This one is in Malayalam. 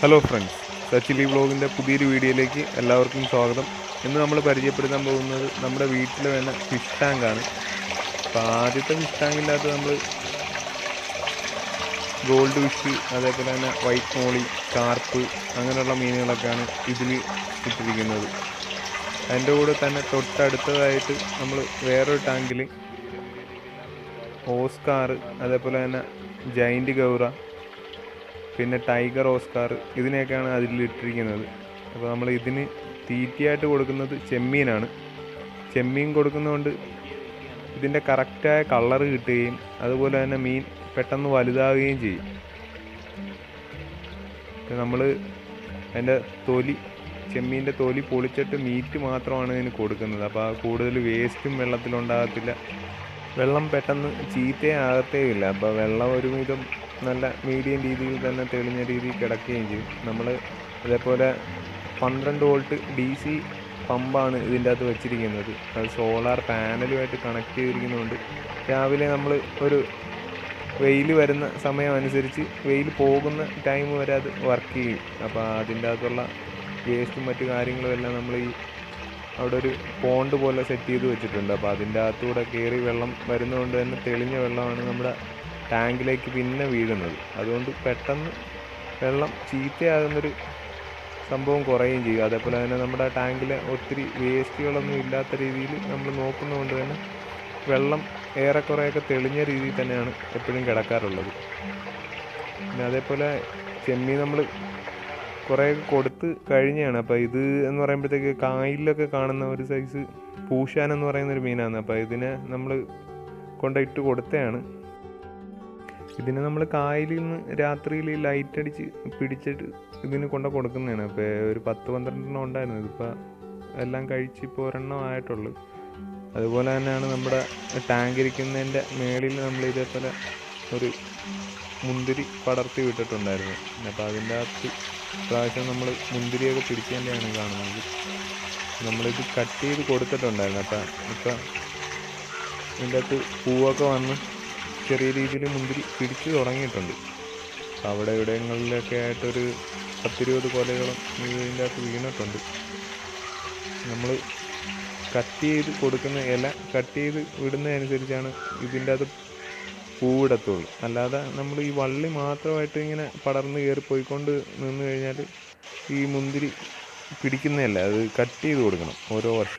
ഹലോ ഫ്രണ്ട്സ് സച്ചിലി വ്ളോഗിന്റെ പുതിയൊരു വീഡിയോയിലേക്ക് എല്ലാവർക്കും സ്വാഗതം. ഇന്ന് നമ്മൾ പരിചയപ്പെടുത്താൻ പോകുന്നത് നമ്മുടെ വീട്ടിൽ വേണ്ട ഫിഷ് ടാങ്കാണ് അപ്പോൾ ആദ്യത്തെ ഫിഷ് ടാങ്കില്ലാത്ത നമ്മൾ ഗോൾഡ് ഫിഷ് അതേപോലെ തന്നെ വൈറ്റ് മോളി കാർപ്പ് അങ്ങനെയുള്ള മീനുകളൊക്കെയാണ് ഇതിൽ ഇട്ടിരിക്കുന്നത്. അതിന്റെ കൂടെ തന്നെ തൊട്ടടുത്തതായിട്ട് നമ്മൾ വേറൊരു ടാങ്കിൽ ഓസ്കാർ അതേപോലെ തന്നെ ജൈന്റ് ഗൗറ പിന്നെ ടൈഗർ ഓസ്കാർ ഇതിനെയൊക്കെയാണ് അതിൽ ഇട്ടിരിക്കുന്നത് അപ്പോൾ നമ്മൾ ഇതിന് തീറ്റയായിട്ട് കൊടുക്കുന്നത് ചെമ്മീനാണ്. ചെമ്മീൻ കൊടുക്കുന്നതുകൊണ്ട് ഇതിന്റെ കറക്റ്റായ കളർ കിട്ടുകയും അതുപോലെ തന്നെ മീൻ പെട്ടെന്ന് വലുതാവുകയും ചെയ്യും. നമ്മൾ അതിന്റെ തൊലി ചെമ്മീന്റെ തൊലി പൊളിച്ചിട്ട് മീറ്റ് മാത്രമാണ് ഇതിന് കൊടുക്കുന്നത്. അപ്പോൾ കൂടുതൽ വേസ്റ്റും വെള്ളത്തിലുണ്ടാകത്തില്ല. വെള്ളം പെട്ടെന്ന് ചീത്തയാകത്തേ ഇല്ല അപ്പോൾ വെള്ളം ഒരുവിധം നല്ല മീഡിയം രീതിയിൽ തന്നെ തെളിഞ്ഞ രീതിയിൽ കിടക്കുകയും ചെയ്യും. നമ്മൾ അതേപോലെ പന്ത്രണ്ട് വോൾട്ട് ഡി സി പമ്പാണ് ഇതിന്റെ അകത്ത് വെച്ചിരിക്കുന്നത്. അത് സോളാർ പാനലുമായിട്ട് കണക്ട് ചെയ്തിരിക്കുന്നതുകൊണ്ട് രാവിലെ നമ്മൾ ഒരു വെയിൽ വരുന്ന സമയം അനുസരിച്ച് വെയിൽ പോകുന്ന ടൈം വരെ അത് വർക്ക് ചെയ്യും. അപ്പോൾ അതിന്റെ അകത്തുള്ള വേസ്റ്റും മറ്റു കാര്യങ്ങളും എല്ലാം നമ്മൾ ഈ അവിടെ ഒരു പോണ്ട് പോലെ സെറ്റ് ചെയ്ത് വെച്ചിട്ടുണ്ട്. അപ്പോൾ അതിന്റെ അകത്തൂടെ കയറി വെള്ളം വരുന്നതുകൊണ്ട് തന്നെ തെളിഞ്ഞ വെള്ളമാണ് നമ്മുടെ ടാങ്കിലേക്ക് പിന്നെ വീഴുന്നത്. അതുകൊണ്ട് പെട്ടെന്ന് വെള്ളം ചീത്തയാകുന്നൊരു സംഭവം കുറയുകയും ചെയ്യും. അതേപോലെ തന്നെ നമ്മുടെ ടാങ്കിൽ ഒത്തിരി വേസ്റ്റുകളൊന്നും ഇല്ലാത്ത രീതിയിൽ നമ്മൾ നോക്കുന്നതുകൊണ്ട് തന്നെ വെള്ളം ഏറെക്കുറെയൊക്കെ തെളിഞ്ഞ രീതിയിൽ തന്നെയാണ് എപ്പോഴും കിടക്കാറുള്ളത്. പിന്നെ അതേപോലെ ചെമ്മീൻ നമ്മൾ കുറേ കൊടുത്ത് കഴിഞ്ഞാണ്. അപ്പോൾ ഇത് എന്ന് പറയുമ്പോഴത്തേക്ക് കായലിലൊക്കെ കാണുന്ന ഒരു സൈസ് പൂശാൻ എന്ന് പറയുന്ന ഒരു മീനാണ്. അപ്പോൾ ഇതിനെ നമ്മൾ കൊണ്ടിട്ട് കൊടുത്തതാണ്. ഇതിനെ നമ്മൾ കായലിൽ നിന്ന് രാത്രിയിൽ ലൈറ്റ് അടിച്ച് പിടിച്ചിട്ട് ഇതിന് കൊണ്ട് കൊടുക്കുന്നതാണ്. അപ്പോൾ ഒരു പത്ത് പന്ത്രണ്ടെണ്ണം ഉണ്ടായിരുന്നു. ഇതിപ്പോൾ എല്ലാം കഴിച്ച് ഇപ്പോൾ ഒരെണ്ണം ആയിട്ടുള്ളൂ. അതുപോലെ തന്നെയാണ് നമ്മുടെ ടാങ്ക് ഇരിക്കുന്നതിന്റെ മേളിൽ നമ്മൾ ഇതേപോലെ ഒരു മുന്തിരി പടർത്തി വിട്ടിട്ടുണ്ടായിരുന്നു. അപ്പോൾ അതിന്റെ അകത്ത് പ്രാവശ്യം നമ്മൾ മുന്തിരിയൊക്കെ പിടിക്കേണ്ടതാണ് കാണുന്നത്. നമ്മളിത് കട്ട് ചെയ്ത് കൊടുത്തിട്ടുണ്ടായിരുന്നു. അപ്പം ഇപ്പം ഇതിന്റെ അകത്ത് പൂവൊക്കെ വന്ന് ചെറിയ രീതിയിൽ മുന്തിരി പിടിച്ചു തുടങ്ങിയിട്ടുണ്ട്. അവിടെ ഇവിടങ്ങളിലൊക്കെ ആയിട്ടൊരു പത്തിരുപത് കൊലകളും ഇതിന്റെ അകത്ത് വീണിട്ടുണ്ട്. നമ്മൾ കട്ട് ചെയ്ത് കൊടുക്കുന്ന ഇല കട്ട് ചെയ്ത് വിടുന്നതനുസരിച്ചാണ് ഇതിന്റെ അത് പൂവിടത്തുള്ളൂ. അല്ലാതെ നമ്മൾ ഈ വള്ളി മാത്രമായിട്ട് ഇങ്ങനെ പടർന്ന് കയറി പോയിക്കൊണ്ട് നിന്ന് കഴിഞ്ഞാൽ ഈ മുന്തിരി പിടിക്കുന്നതല്ല? അത് കട്ട് ചെയ്ത് കൊടുക്കണം. ഓരോ വർഷം